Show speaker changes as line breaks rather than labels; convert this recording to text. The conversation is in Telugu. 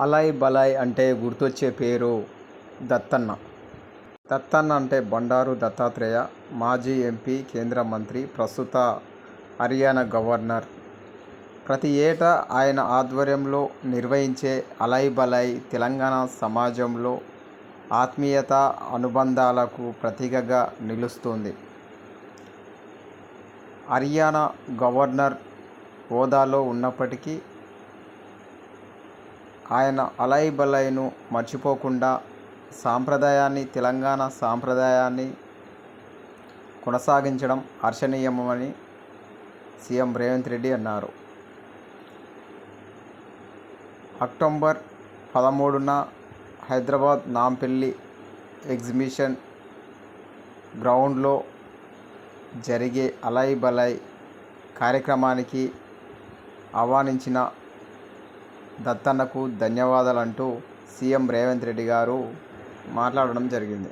అలాయ్ బలాయ్ అంటే గుర్తొచ్చే పేరు దత్తన్న. దత్తన్న అంటే బండారు దత్తాత్రేయ. మాజీ ఎంపీ, కేంద్ర మంత్రి, ప్రస్తుత హర్యానా గవర్నర్. ప్రతి ఏటా ఆయన ఆధ్వర్యంలో నిర్వహించే అలాయ్ బలాయ్ తెలంగాణ సమాజంలో ఆత్మీయత, అనుబంధాలకు ప్రతీకగా నిలుస్తోంది. హర్యానా గవర్నర్ హోదాలో ఉన్నప్పటికీ ఆయన అలయ్ బలయ్ను మర్చిపోకుండా సాంప్రదాయాన్ని తెలంగాణ సాంప్రదాయాన్ని కొనసాగించడం హర్షణీయమని సీఎం రేవంత్ రెడ్డి అన్నారు. అక్టోబర్ పదమూడున హైదరాబాద్ నాంపల్లి ఎగ్జిబిషన్ గ్రౌండ్లో జరిగే అలయ్ బలయ్ కార్యక్రమానికి ఆహ్వానించిన దత్తన్నకు ధన్యవాదాలంటూ సీఎం రేవంత్ రెడ్డి గారు మాట్లాడడం జరిగింది.